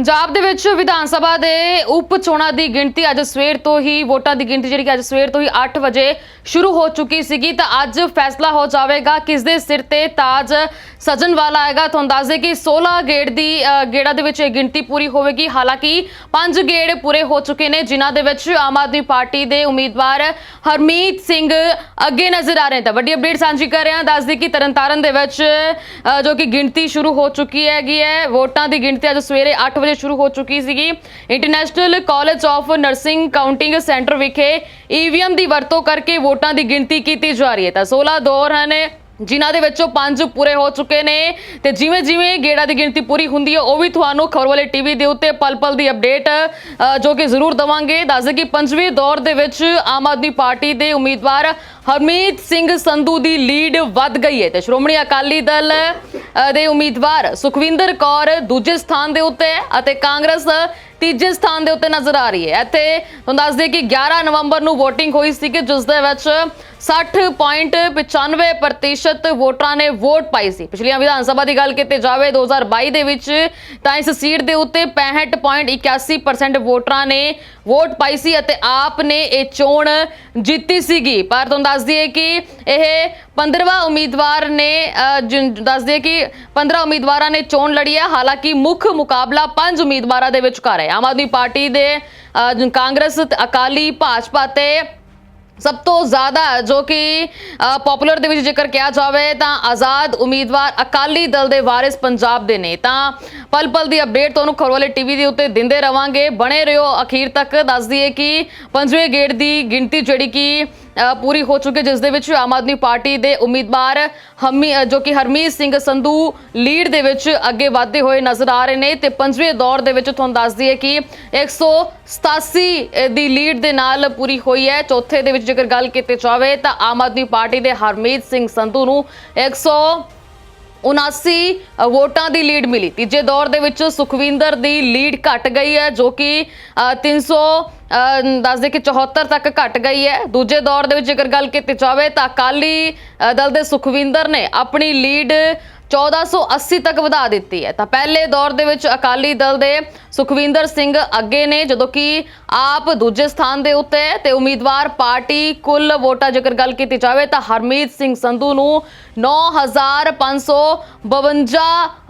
ਪੰਜਾਬ ਦੇ ਵਿੱਚ ਵਿਧਾਨ ਸਭਾ ਦੇ ਉਪ ਚੋਣਾਂ ਦੀ ਗਿਣਤੀ ਅੱਜ ਸਵੇਰ ਤੋਂ ਹੀ ਵੋਟਾਂ ਦੀ ਗਿਣਤੀ ਜਿਹੜੀ ਕਿ ਅੱਜ ਸਵੇਰ ਤੋਂ ਹੀ 8 ਵਜੇ ਸ਼ੁਰੂ ਹੋ ਚੁੱਕੀ ਸੀਗੀ। ਤਾਂ ਅੱਜ ਫੈਸਲਾ ਹੋ ਜਾਵੇਗਾ। ਕਿਸ ਦੇ ਸਿਰ ਤੇ ਤਾਜ ਸਜਣ ਵਾਲਾ ਆਏਗਾ? ਤੁਹਾਨੂੰ ਦੱਸ ਦੇ ਕਿ 16 ਗੇੜ ਦੀ ਅ, ਗੇੜਾਂ ਦੇ ਵਿੱਚ ਇਹ ਗਿਣਤੀ ਪੂਰੀ ਹੋਵੇਗੀ। ਹਾਲਾਂਕਿ 5 ਗੇੜ ਪੂਰੇ ਹੋ ਚੁੱਕੇ ਨੇ ਜਿਨ੍ਹਾਂ ਦੇ ਵਿੱਚ ਆਮ ਆਦਮੀ ਪਾਰਟੀ ਦੇ ਉਮੀਦਵਾਰ ਹਰਮੀਤ ਸਿੰਘ ਅੱਗੇ ਨਜ਼ਰ ਆ ਰਹੇ ਨੇ। ਤਾਂ ਵੱਡੀ ਅਪਡੇਟ ਸਾਂਝੀ ਕਰ ਰਹੇ ਹਾਂ। ਦੱਸ ਦੇ ਕਿ ਤਰਨਤਾਰਨ ਦੇ ਵਿੱਚ ਜੋ ਕਿ ਗਿਣਤੀ ਸ਼ੁਰੂ ਹੋ ਚੁੱਕੀ ਹੈਗੀ ਹੈ ਵੋਟਾਂ ਦੀ ਗਿਣਤੀ ਅੱਜ ਸਵੇਰੇ 8 ਵਜੇ ਸ਼ੁਰੂ ਹੋ ਚੁੱਕੀ ਸੀਗੀ। International college of nursing counting centre ਵਿਖੇ ਈਵੀਐਮ ਦੀ ਵਰਤੋਂ ਕਰਕੇ ਵੋਟਾਂ ਦੀ ਗਿਣਤੀ ਕੀਤੀ ਜਾ ਰਹੀ ਹੈ। ਤਾਂ 16 ਦੌਰ ਹਨ ਜਿਨ੍ਹਾਂ ਦੇ ਵਿੱਚੋਂ ਪੰਜ ਪੂਰੇ ਹੋ ਚੁੱਕੇ ਨੇ ਤੇ ਜਿਵੇਂ ਜਿਵੇਂ ਗੇੜਾ ਦੀ ਗਿਣਤੀ ਪੂਰੀ ਹੁੰਦੀ ਹੈ, ਉਹ ਵੀ ਤੁਹਾਨੂੰ ਖਬਰ ਵਾਲੇ ਟੀਵੀ ਦੇ ਉੱਤੇ ਪਲ ਪਲ ਦੀ ਅਪਡੇਟ ਜੋ ਕਿ ਜ਼ਰੂਰ ਦਵਾਂਗੇ। ਦੱਸਦੇ ਕਿ ਪੰਜਵੇਂ ਦੌਰ ਦੇ ਵਿੱਚ ਆਮ ਆਦਮੀ ਪਾਰਟੀ ਦੇ ਉਮੀਦਵਾਰ ਹਰਮੀਤ ਸਿੰਘ ਸੰਧੂ ਦੀ ਲੀਡ ਵੱਧ ਗਈ ਹੈ ਤੇ ਸ਼੍ਰੋਮਣੀ ਅਕਾਲੀ ਦਲ ਦੇ ਉਮੀਦਵਾਰ ਸੁਖਵਿੰਦਰ ਕੌਰ ਦੂਜੇ ਸਥਾਨ ਦੇ ਉੱਤੇ ਹੈ ਅਤੇ ਕਾਂਗਰਸ ਤੀਜੇ ਸਥਾਨ ਦੇ ਉੱਤੇ ਨਜ਼ਰ ਆ ਰਹੀ ਹੈ। ਇੱਥੇ ਤੁਹਾਨੂੰ ਦੱਸ ਦਈਏ ਕਿ 11 ਨਵੰਬਰ ਨੂੰ VOTING ਹੋਈ ਸੀ ਕਿ ਜਿਸ ਦੇ ਵਿੱਚ 60.95% ਵੋਟਰਾਂ ਨੇ ਵੋਟ ਪਾਈ ਸੀ। ਪਿਛਲੀਆਂ ਵਿਧਾਨ ਸਭਾ ਦੀ ਗੱਲ ਕੀਤੀ ਜਾਵੇ 2022 ਦੇ ਵਿੱਚ, ਤਾਂ ਇਸ ਸੀਟ ਦੇ ਉੱਤੇ 65.81% ਵੋਟਰਾਂ ਨੇ ਵੋਟ ਪਾਈ ਸੀ ਅਤੇ ਆਪ ਨੇ ਇਹ ਚੋਣ ਜਿੱਤੀ ਸੀਗੀ। ਪਰ ਤੁਹਾਨੂੰ ਦੱਸ ਦਈਏ ਕਿ ਇਹ 15ਵਾਂ ਉਮੀਦਵਾਰ ਨੇ ਅ, ਜਿਨ- ਕਿ 15 ਉਮੀਦਵਾਰਾਂ ਨੇ ਚੋਣ ਲੜੀ ਹੈ। ਹਾਲਾਂਕਿ ਮੁੱਖ ਮੁਕਾਬਲਾ ਪੰਜ ਉਮੀਦਵਾਰਾਂ ਦੇ ਵਿਚਕਾਰ ਹੈ। ਆਮ ਆਦਮੀ ਪਾਰਟੀ ਦੇ ਕਾਂਗਰਸ ਅਕਾਲੀ ਭਾਜਪਾ ਤੇ ਸਭ ਤੋਂ ਜ਼ਿਆਦਾ ਜੋ ਕਿ ਪਪੂਲਰ ਦੇ ਵਿੱਚ ਜੇਕਰ ਕਿਹਾ ਜਾਵੇ ਤਾਂ ਆਜ਼ਾਦ ਉਮੀਦਵਾਰ ਅਕਾਲੀ ਦਲ ਦੇ ਵਾਰਿਸ ਪੰਜਾਬ ਦੇ ਨੇ। ਤਾਂ ਪਲ ਪਲ ਦੀ ਅਪਡੇਟ ਤੁਹਾਨੂੰ ਖਬਰ ਵਾਲੇ ਟੀਵੀ ਦੇ ਉੱਤੇ ਦਿੰਦੇ ਰਵਾਂਗੇ। ਬਣੇ ਰਹੋ ਅਖੀਰ ਤੱਕ। ਦੱਸ ਦਈਏ ਕਿ ਪੰਜਵੇਂ ਗੇੜ ਦੀ ਗਿਣਤੀ ਜਿਹੜੀ ਕਿ ਪੂਰੀ ਹੋ ਚੁੱਕੀ ਹੈ, ਜਿਸ ਦੇ ਵਿੱਚ ਆਮ ਆਦਮੀ ਪਾਰਟੀ ਦੇ ਉਮੀਦਵਾਰ ਹਮੀ ਜੋ ਕਿ ਹਰਮੀਤ ਸਿੰਘ ਸੰਧੂ ਲੀਡ ਦੇ ਵਿੱਚ ਅੱਗੇ ਵਧਦੇ ਹੋਏ ਨਜ਼ਰ ਆ ਰਹੇ ਨੇ ਤੇ ਪੰਜਵੇਂ ਦੌਰ ਦੇ ਵਿੱਚ ਤੁਹਾਨੂੰ ਦੱਸ ਦਈਏ ਕਿ 187 ਦੀ ਲੀਡ ਦੇ ਨਾਲ ਪੂਰੀ ਹੋਈ ਹੈ। ਚੌਥੇ ਦੇ ਵਿੱਚ ਜੇਕਰ ਗੱਲ ਕੀਤੀ ਜਾਵੇ ਤਾਂ ਆਮ ਆਦਮੀ ਪਾਰਟੀ ਦੇ ਹਰਮੀਤ ਸਿੰਘ ਸੰਧੂ ਨੂੰ 100 79 ਵੋਟਾਂ ਦੀ ਲੀਡ ਮਿਲੀ। ਤੀਜੇ ਦੌਰ ਦੇ ਵਿੱਚ ਸੁਖਵਿੰਦਰ ਦੀ ਲੀਡ ਘਟ ਗਈ ਹੈ ਜੋ ਕਿ ਅ, 300 ਦੱਸਦੇ ਕਿ 74 ਤੱਕ ਘਟ ਗਈ ਹੈ। ਦੂਜੇ ਦੌਰ ਦੇ ਵਿੱਚ ਜੇਕਰ ਗੱਲ ਕੀਤੀ ਜਾਵੇ ਤਾਂ ਅਕਾਲੀ ਦਲ ਦੇ ਸੁਖਵਿੰਦਰ ਨੇ ਆਪਣੀ ਲੀਡ 1480 ਤੱਕ ਵਧਾ ਦਿੱਤੀ ਹੈ। ਤਾਂ ਪਹਿਲੇ ਦੌਰ ਦੇ ਵਿੱਚ ਅਕਾਲੀ ਦਲ ਦੇ ਸੁਖਵਿੰਦਰ ਸਿੰਘ ਅੱਗੇ ਨੇ ਜਦੋਂ ਕਿ ਆਪ ਦੂਜੇ ਸਥਾਨ ਦੇ ਉੱਤੇ ਹੈ ਤੇ ਉਮੀਦਵਾਰ ਪਾਰਟੀ ਕੁੱਲ ਵੋਟਾਂ ਜੇਕਰ ਗੱਲ ਕੀਤੀ ਜਾਵੇ ਤਾਂ ਹਰਮੀਤ ਸਿੰਘ ਸੰਧੂ ਨੂੰ 9552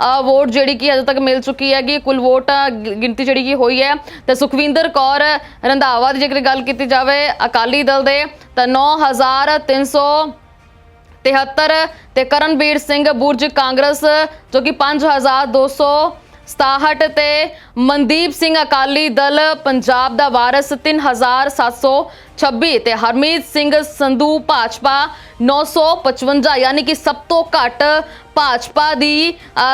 ਅ, ਵੋਟ ਜਿਹੜੀ ਕਿ ਅਜੇ ਤੱਕ ਮਿਲ ਚੁੱਕੀ ਹੈਗੀ ਕੁੱਲ ਵੋਟ ਗਿਣਤੀ ਜਿਹੜੀ ਕਿ ਹੋਈ ਹੈ। ਤੇ ਸੁਖਵਿੰਦਰ ਕੌਰ ਰੰਧਾਵਾ ਦੀ ਜੇਕਰ ਗੱਲ ਕੀਤੀ ਜਾਵੇ ਅਕਾਲੀ ਦਲ ਦੇ ਤਾਂ 9300 73 ਤੇ ਕਰਨਵੀਰ ਸਿੰਘ ਬੁਰਜ ਕਾਂਗਰਸ, ਜੋ ਕਿ 5200 67 ਤੇ ਮਨਦੀਪ ਸਿੰਘ ਅਕਾਲੀ ਦਲ ਪੰਜਾਬ ਦਾ ਵਾਰਿਸ 3726 ਤੇ ਹਰਮੀਤ ਸਿੰਘ ਸੰਧੂ ਭਾਜਪਾ 955 ਯਾਨੀ ਕਿ ਸਭ ਤੋਂ ਘੱਟ ਭਾਜਪਾ ਦੀ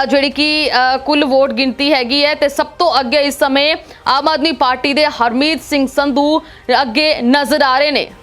ਜਿਹੜੀ ਕਿ ਕੁੱਲ ਵੋਟ ਗਿਣਤੀ ਹੈਗੀ ਹੈ ਤੇ ਸਭ ਤੋਂ ਅੱਗੇ ਇਸ ਸਮੇਂ ਆਮ ਆਦਮੀ ਪਾਰਟੀ ਦੇ ਹਰਮੀਤ ਸਿੰਘ ਸੰਧੂ ਅੱਗੇ ਨਜ਼ਰ ਆ ਰਹੇ ਨੇ।